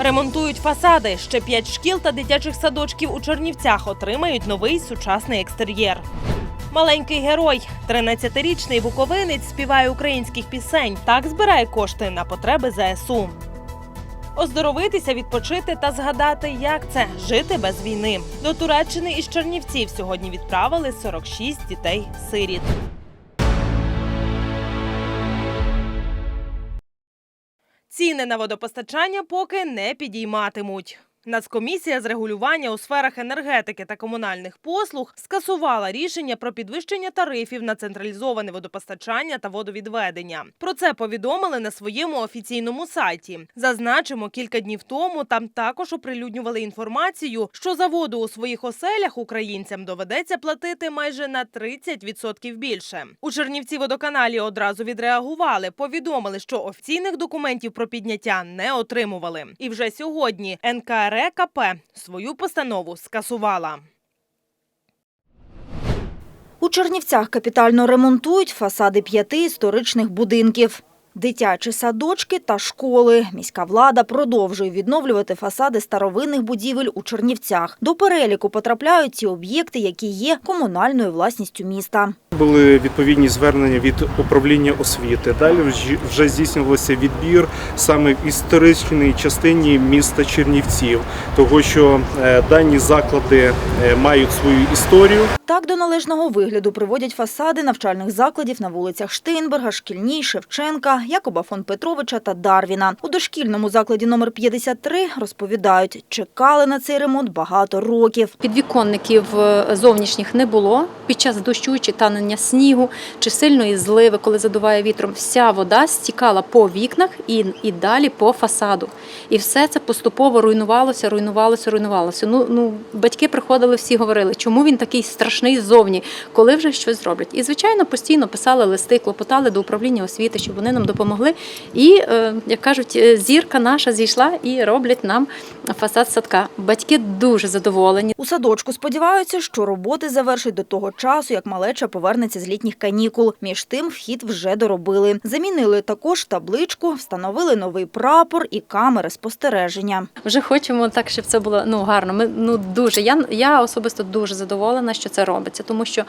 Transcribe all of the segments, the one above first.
Ремонтують фасади. Ще п'ять шкіл та дитячих садочків у Чернівцях отримають новий сучасний екстер'єр. Маленький герой, 13-річний буковинець, співає українських пісень. Так збирає кошти на потреби ЗСУ. Оздоровитися, відпочити та згадати, як це жити без війни. До Туреччини із Чернівців сьогодні відправили 46 дітей-сиріт. Ціни на водопостачання поки не підійматимуть. Нацкомісія з регулювання у сферах енергетики та комунальних послуг скасувала рішення про підвищення тарифів на централізоване водопостачання та водовідведення. Про це повідомили на своєму офіційному сайті. Зазначимо, кілька днів тому там також оприлюднювали інформацію, що за воду у своїх оселях українцям доведеться платити майже на 30% більше. У Чернівці водоканалі одразу відреагували, повідомили, що офіційних документів про підняття не отримували. І вже сьогодні НКРЕКП свою постанову скасувала. У Чернівцях капітально ремонтують фасади п'яти історичних будинків. Дитячі садочки та школи. Міська влада продовжує відновлювати фасади старовинних будівель у Чернівцях. До переліку потрапляють ті об'єкти, які є комунальною власністю міста. Були відповідні звернення від управління освіти. Далі вже- вже здійснювався відбір саме в історичній частині міста Чернівців, того що е, дані заклади е, мають свою історію. Так до належного вигляду приводять фасади навчальних закладів на вулицях Штейнберга, Шкільній, Шевченка, Якоба фон Петровича та Дарвіна. У дошкільному закладі номер 53 розповідають, чекали на цей ремонт багато років. Підвіконників е, зовнішніх не було. Під час дощу чи танення снігу, чи сильної зливи, коли задуває вітром, вся вода стікала по вікнах і, і далі по фасаду. І все це поступово руйнувалося, руйнувалося, руйнувалося. Ну, ну, батьки приходили, всі говорили, чому він такий страшний ззовні, коли вже щось зроблять. І, звичайно, постійно писали листи, клопотали до управління освіти, щоб вони нам допомогли. І, е, як кажуть, е, зірка наша зійшла і роблять нам фасад садка. Батьки дуже задоволені. У садочку сподіваються, що роботи завершать до того часу, як малеча повернеться з літніх канікул. Між тим вхід вже доробили. Замінили також табличку, встановили новий прапор і камери спостереження. Вже хочемо так, щоб це було ну гарно. Ми ну дуже. Я, я особисто дуже задоволена, що це робиться, тому що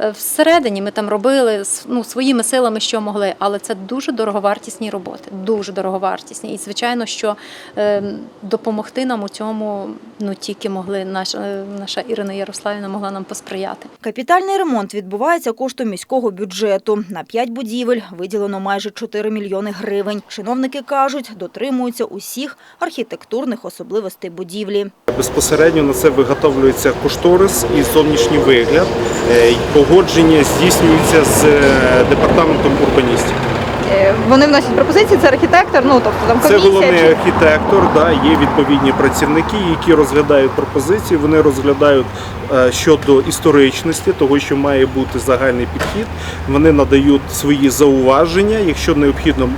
е, всередині ми там робили ну, своїми силами, що могли, але це дуже дороговартісні роботи, дуже дороговартісні. І звичайно, що е, допомогти нам у цьому ну тільки могли наша, е, наша Ірина Ярославівна могла нам посприяти. Капітальний ремонт відбувається коштом міського бюджету. На п'ять будівель виділено майже 4 мільйони гривень. Чиновники кажуть, дотримуються усіх архітектурних особливостей будівлі. Безпосередньо на це виготовлюється кошторис і зовнішній вигляд. Е, Погодження здійснюється з е, департаментом урбаністики. Е, Вони вносять пропозиції, це архітектор, ну тобто там Це головний чи- архітектор, да, є відповідні працівники, які розглядають пропозиції. Вони розглядають е, щодо історичності, того, що має бути загальний підхід. Вони надають свої зауваження. Якщо необхідно,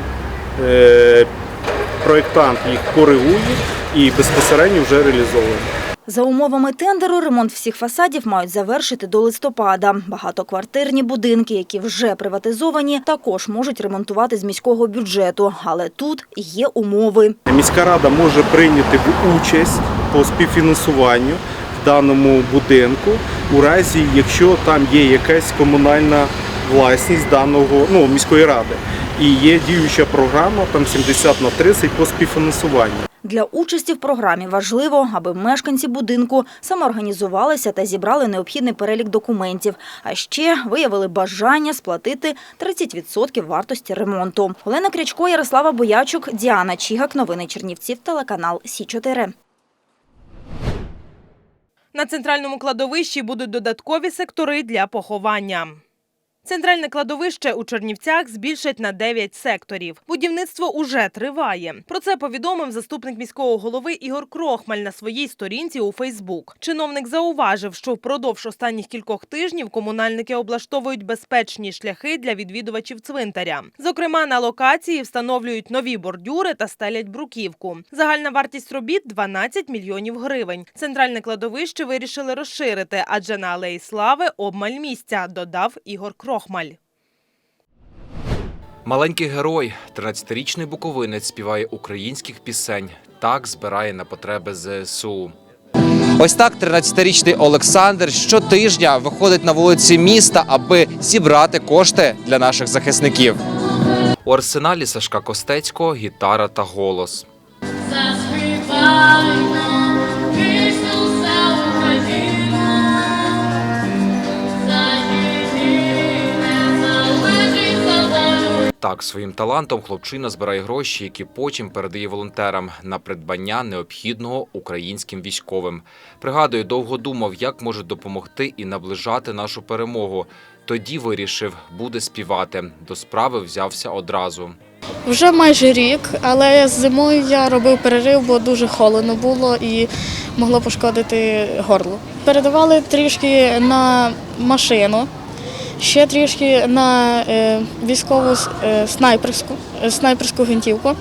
е, проєктант їх коригує і безпосередньо вже реалізовує. За умовами тендеру, ремонт всіх фасадів мають завершити до листопада. Багатоквартирні будинки, які вже приватизовані, також можуть ремонтувати з міського бюджету. Але тут є умови. Міська рада може прийняти участь по співфінансуванню в даному будинку у разі, якщо там є якась комунальна власність даного ну, міської ради. І є діюча програма там 70 на 30 по співфінансуванню. Для участі в програмі важливо, аби мешканці будинку самоорганізувалися та зібрали необхідний перелік документів, а ще виявили бажання сплатити 30% вартості ремонту. Олена Крячко, Ярослава Боячук, Діана Чігак. Новини Чернівців, телеканал Сі 4 На центральному кладовищі будуть додаткові сектори для поховання. Центральне кладовище у Чернівцях збільшать на 9 секторів. Будівництво уже триває. Про це повідомив заступник міського голови Ігор Крохмаль на своїй сторінці у Фейсбук. Чиновник зауважив, що впродовж останніх кількох тижнів комунальники облаштовують безпечні шляхи для відвідувачів цвинтаря. Зокрема, на локації встановлюють нові бордюри та стелять бруківку. Загальна вартість робіт 12 мільйонів гривень. Центральне кладовище вирішили розширити, адже на алеї слави обмаль місця, додав Ігор Крохмаль. Маленький герой, 13-річний буковинець співає українських пісень. так збирає на потреби ЗСУ. Ось так 13-річний Олександр щотижня виходить на вулиці міста, аби зібрати кошти для наших захисників. У арсеналі Сашка Костецького гітара та голос. Заспіваймо Так, своїм талантом хлопчина збирає гроші, які потім передає волонтерам на придбання необхідного українським військовим. Пригадую, довго думав, як може допомогти і наближати нашу перемогу. Тоді вирішив, буде співати. До справи взявся одразу. Вже майже рік, але зимою я робив перерив, бо дуже холодно було і могло пошкодити горло. Передавали трішки на машину, ще трішки на е, військову е, снайперську, е, снайперську гвинтівку.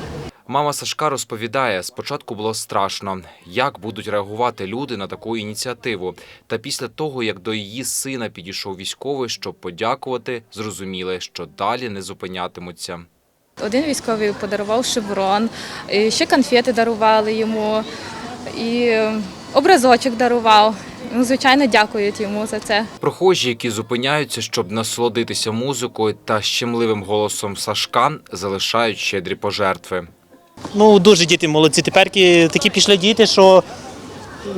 Мама Сашка розповідає, спочатку було страшно, як будуть реагувати люди на таку ініціативу. Та після того, як до її сина підійшов військовий, щоб подякувати, зрозуміли, що далі не зупинятимуться. Один військовий подарував шеврон, ще конфети дарували йому, і образочок дарував. Ну, звичайно, дякують йому за це. Прохожі, які зупиняються, щоб насолодитися музикою та щемливим голосом Сашка, залишають щедрі пожертви. Ну, дуже діти молодці. Тепер такі пішли діти, що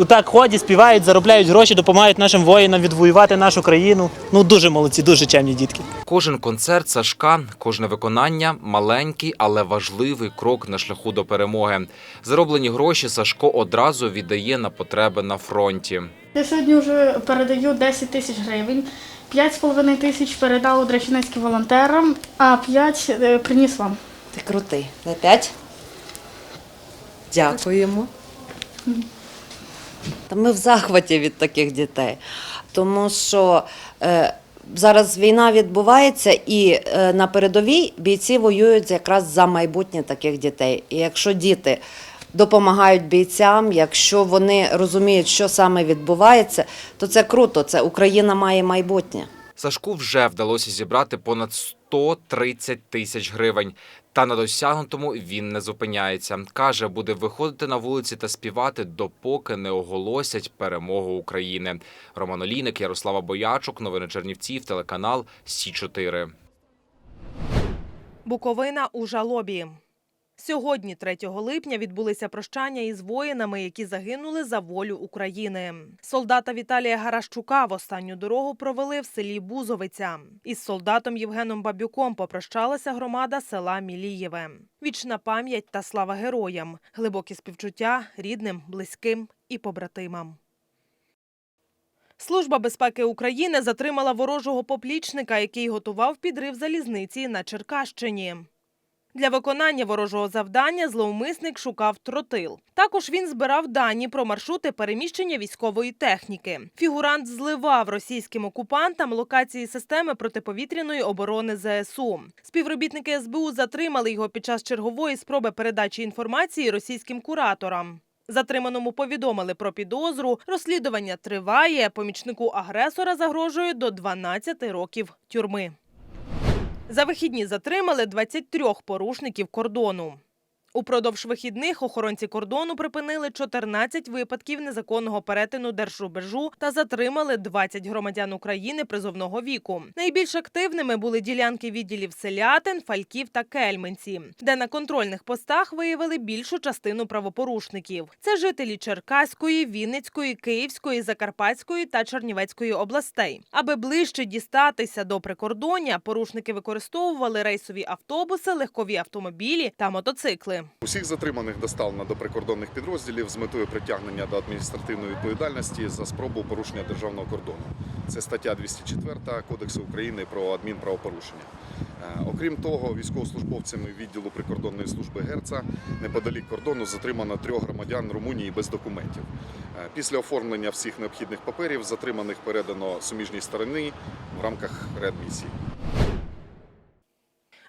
так ходять, співають, заробляють гроші, допомагають нашим воїнам відвоювати нашу країну. Ну, дуже молодці, дуже чемні дітки. Кожен концерт Сашка, кожне виконання маленький, але важливий крок на шляху до перемоги. Зароблені гроші Сашко одразу віддає на потреби на фронті. Я сьогодні вже передаю 10 тисяч гривень, 5,5 тисяч передав у Драчинецьким волонтерам, а 5 е, приніс вам. Ти крутий. На п'ять. Дякуємо. Ми в захваті від таких дітей, тому що е, зараз війна відбувається, і е, на передовій бійці воюють якраз за майбутнє таких дітей. І якщо діти допомагають бійцям, якщо вони розуміють, що саме відбувається, то це круто. Це Україна має майбутнє. Сашку вже вдалося зібрати понад 130 тисяч гривень. Та на досягнутому він не зупиняється. Каже, буде виходити на вулиці та співати, допоки не оголосять перемогу України. Роман Олійник, Ярослава Боячук, новини Чернівців, телеканал Сі 4 Буковина у жалобі. Сьогодні, 3 липня, відбулися прощання із воїнами, які загинули за волю України. Солдата Віталія Гарашчука в останню дорогу провели в селі Бузовиця. Із солдатом Євгеном Бабюком попрощалася громада села Мілієве. Вічна пам'ять та слава героям, глибокі співчуття рідним, близьким і побратимам. Служба безпеки України затримала ворожого поплічника, який готував підрив залізниці на Черкащині. Для виконання ворожого завдання зловмисник шукав тротил. Також він збирав дані про маршрути переміщення військової техніки. Фігурант зливав російським окупантам локації системи протиповітряної оборони ЗСУ. Співробітники СБУ затримали його під час чергової спроби передачі інформації російським кураторам. Затриманому повідомили про підозру. Розслідування триває. Помічнику агресора загрожує до 12 років тюрми. За вихідні затримали 23 порушників кордону. Упродовж вихідних охоронці кордону припинили 14 випадків незаконного перетину держрубежу та затримали 20 громадян України призовного віку. Найбільш активними були ділянки відділів Селятин, Фальків та Кельменці, де на контрольних постах виявили більшу частину правопорушників. Це жителі Черкаської, Вінницької, Київської, Закарпатської та Чернівецької областей. Аби ближче дістатися до прикордоння, порушники використовували рейсові автобуси, легкові автомобілі та мотоцикли. Усіх затриманих доставлено до прикордонних підрозділів з метою притягнення до адміністративної відповідальності за спробу порушення державного кордону. Це стаття 204 Кодексу України про адмінправопорушення. Е, Окрім того, військовослужбовцями відділу прикордонної служби Герца неподалік кордону затримано трьох громадян Румунії без документів. Е, Після оформлення всіх необхідних паперів затриманих передано суміжній стороні в рамках редмісії.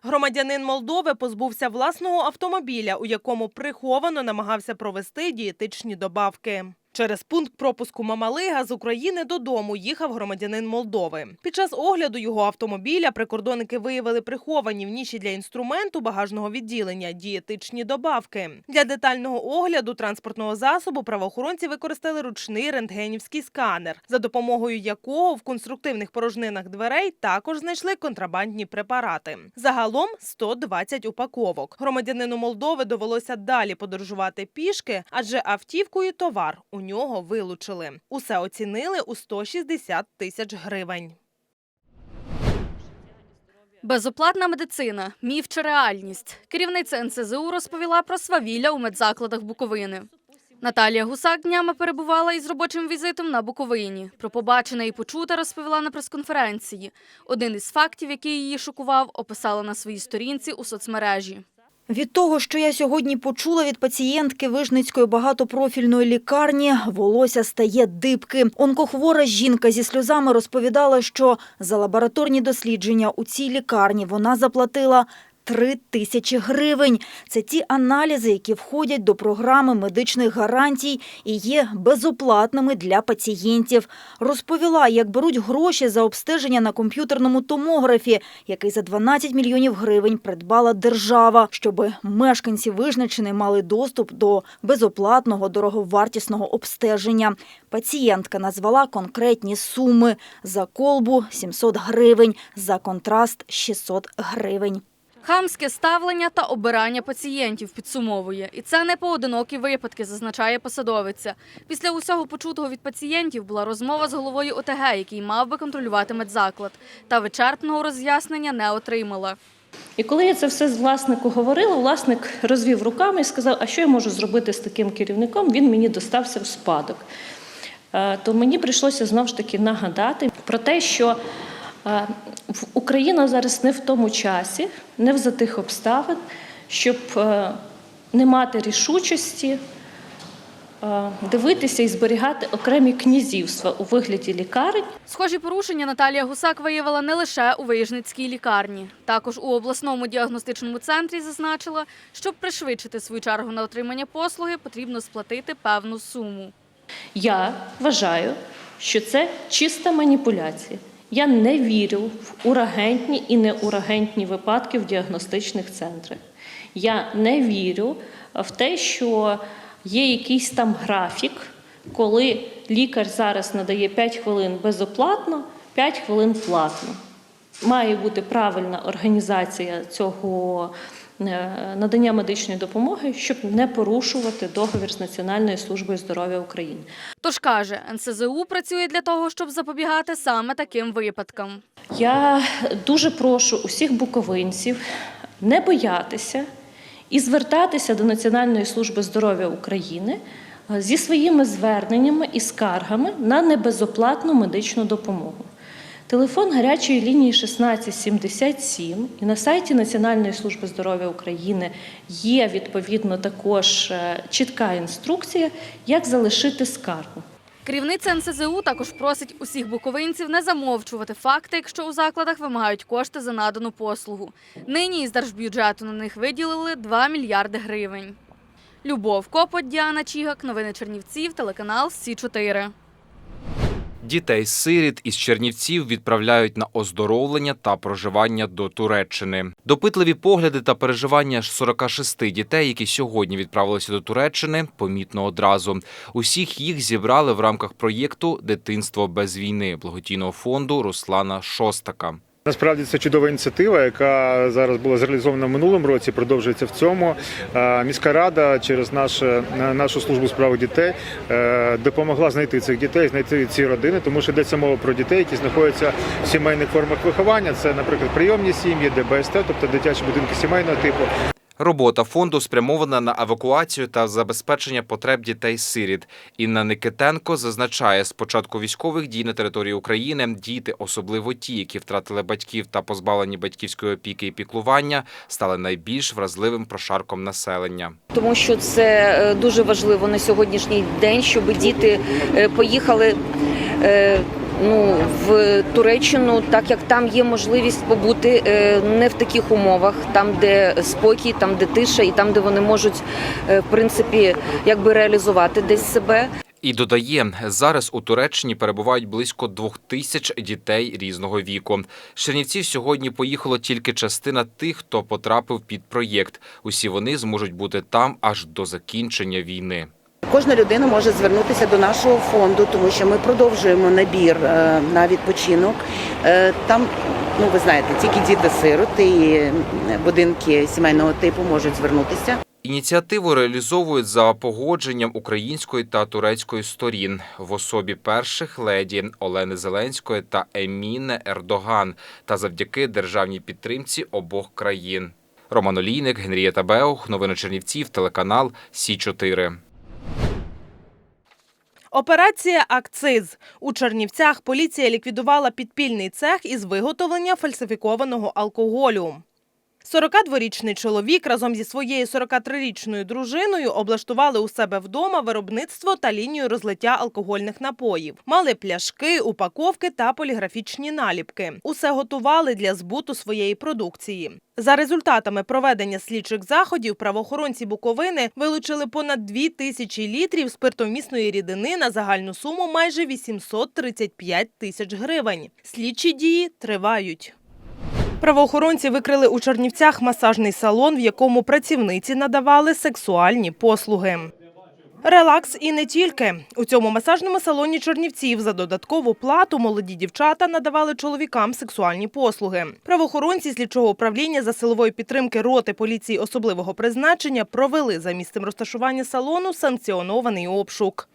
Громадянин Молдови позбувся власного автомобіля, у якому приховано намагався провести дієтичні добавки. Через пункт пропуску Мамалига з України додому їхав громадянин Молдови. Під час огляду його автомобіля прикордонники виявили приховані в ніші для інструменту багажного відділення дієтичні добавки. Для детального огляду транспортного засобу правоохоронці використали ручний рентгенівський сканер, за допомогою якого в конструктивних порожнинах дверей також знайшли контрабандні препарати. Загалом 120 упаковок. Громадянину Молдови довелося далі подорожувати пішки, адже автівку і товар у нього вилучили. Усе оцінили у 160 тисяч гривень. Безоплатна медицина, міф чи реальність. Керівниця НСЗУ розповіла про свавілля у медзакладах Буковини. Наталія Гусак днями перебувала із робочим візитом на Буковині. Про побачене і почуте розповіла на прес-конференції. Один із фактів, який її шокував, описала на своїй сторінці у соцмережі. Від того, що я сьогодні почула від пацієнтки Вижницької багатопрофільної лікарні, волосся стає дибки. Онкохвора жінка зі сльозами розповідала, що за лабораторні дослідження у цій лікарні вона заплатила Три тисячі гривень. Це ті аналізи, які входять до програми медичних гарантій і є безоплатними для пацієнтів. Розповіла, як беруть гроші за обстеження на комп'ютерному томографі, який за 12 мільйонів гривень придбала держава, щоб мешканці Вижничини мали доступ до безоплатного дороговартісного обстеження. Пацієнтка назвала конкретні суми за колбу 700 гривень, за контраст 600 гривень. Хамське ставлення та обирання пацієнтів підсумовує. І це не поодинокі випадки, зазначає посадовиця. Після усього почутого від пацієнтів була розмова з головою ОТГ, який мав би контролювати медзаклад. Та вичерпного роз'яснення не отримала. І коли я це все з власнику говорила, власник розвів руками і сказав, а що я можу зробити з таким керівником, він мені достався в спадок. Е, То мені прийшлося знову ж таки нагадати про те, що Україна зараз не в тому часі, не в за тих обставин, щоб е, не мати рішучості е, дивитися і зберігати окремі князівства у вигляді лікарень. Схожі порушення Наталія Гусак виявила не лише у Виїжницькій лікарні. Також у обласному діагностичному центрі зазначила, щоб пришвидшити свою чергу на отримання послуги, потрібно сплатити певну суму. Я вважаю, що це чиста маніпуляція. Я не вірю в урагентні і неурагентні випадки в діагностичних центрах. Я не вірю в те, що є якийсь там графік, коли лікар зараз надає 5 хвилин безоплатно, 5 хвилин платно. Має бути правильна організація цього надання медичної допомоги, щоб не порушувати договір з Національною службою здоров'я України. Тож каже, НСЗУ працює для того, щоб запобігати саме таким випадкам. Я дуже прошу усіх буковинців не боятися і звертатися до Національної служби здоров'я України е, зі своїми зверненнями і скаргами на небезоплатну медичну допомогу. Телефон гарячої лінії 1677 і на сайті Національної служби здоров'я України є відповідно також е, чітка інструкція, як залишити скаргу. Керівниця НСЗУ також просить усіх буковинців не замовчувати факти, якщо у закладах вимагають кошти за надану послугу. Нині із держбюджету на них виділили 2 мільярди гривень. Любов Копоть, Діана Чігак, новини Чернівців, телеканал Сі 4 Дітей сиріт із Чернівців відправляють на оздоровлення та проживання до Туреччини. Допитливі погляди та переживання 46 дітей, які сьогодні відправилися до Туреччини, помітно одразу. Усіх їх зібрали в рамках проєкту Дитинство без війни благодійного фонду Руслана Шостака. Насправді це чудова ініціатива, яка зараз була зреалізована в минулому році, продовжується в цьому. Е, Міська рада через нашу, нашу службу справ дітей е, допомогла знайти цих дітей, знайти ці родини, тому що йдеться мова про дітей, які знаходяться в сімейних формах виховання. Це, наприклад, прийомні сім'ї, ДБСТ, тобто дитячі будинки сімейного типу. Робота фонду спрямована на евакуацію та забезпечення потреб дітей-сиріт. Інна Никитенко зазначає, з початку військових дій на території України діти, особливо ті, які втратили батьків та позбавлені батьківської опіки і піклування, стали найбільш вразливим прошарком населення. тому що це е, дуже важливо на сьогоднішній день, щоб діти е, поїхали е, ну, в Туреччину, так як там є можливість побути е, не в таких умовах, там, де спокій, там, де тиша, і там, де вони можуть е, в принципі якби реалізувати десь себе. І додає, зараз у Туреччині перебувають близько двох тисяч дітей різного віку. З Чернівців сьогодні поїхало тільки частина тих, хто потрапив під проєкт. Усі вони зможуть бути там аж до закінчення війни. Кожна людина може звернутися до нашого фонду, тому що ми продовжуємо набір е, на відпочинок. Е, Там, ну ви знаєте, тільки діти-сироти і е, будинки сімейного типу можуть звернутися. Ініціативу реалізовують за погодженням української та турецької сторін в особі перших леді Олени Зеленської та Еміне Ердоган та завдяки державній підтримці обох країн. Роман Олійник, Генрієта Беух, новини Чернівців, телеканал Сі 4 Операція Акциз у Чернівцях поліція ліквідувала підпільний цех із виготовлення фальсифікованого алкоголю. 42-річний чоловік разом зі своєю 43-річною дружиною облаштували у себе вдома виробництво та лінію розлиття алкогольних напоїв. Мали пляшки, упаковки та поліграфічні наліпки. Усе готували для збуту своєї продукції. За результатами проведення слідчих заходів правоохоронці Буковини вилучили понад 2 тисячі літрів спиртовмісної рідини на загальну суму майже 835 тисяч гривень. Слідчі дії тривають. Правоохоронці викрили у Чернівцях масажний салон, в якому працівниці надавали сексуальні послуги. Релакс і не тільки. У цьому масажному салоні Чернівців за додаткову плату молоді дівчата надавали чоловікам сексуальні послуги. Правоохоронці слідчого управління за силової підтримки роти поліції особливого призначення провели за місцем розташування салону санкціонований обшук.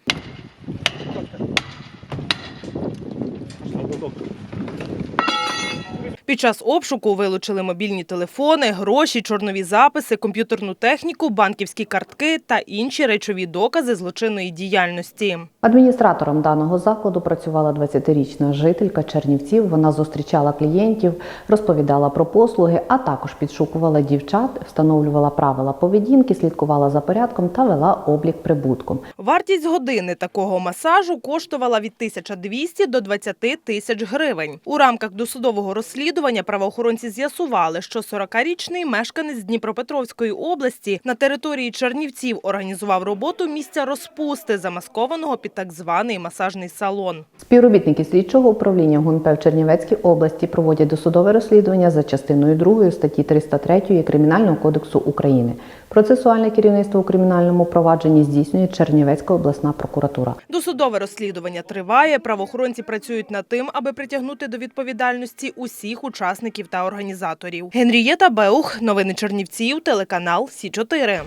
Під час обшуку вилучили мобільні телефони, гроші, чорнові записи, комп'ютерну техніку, банківські картки та інші речові докази злочинної діяльності. Адміністратором даного закладу працювала 20-річна жителька Чернівців. Вона зустрічала клієнтів, розповідала про послуги, а також підшукувала дівчат, встановлювала правила поведінки, слідкувала за порядком та вела облік прибутку. Вартість години такого масажу коштувала від 1200 до 20 тисяч гривень. У рамках досудового розслідування правоохоронці з'ясували, що 40-річний мешканець Дніпропетровської області на території Чернівців організував роботу місця розпусти, замаскованого під так званий масажний салон. Співробітники слідчого управління ГУНП в Чернівецькій області проводять досудове розслідування за частиною 2 статті 303 Кримінального кодексу України. Процесуальне керівництво у кримінальному провадженні здійснює Чернівецька обласна прокуратура. Досудове розслідування триває. Правоохоронці працюють над тим, аби притягнути до відповідальності усіх учасників та організаторів. Генрієта Беух, новини Чернівців, телеканал Сі 4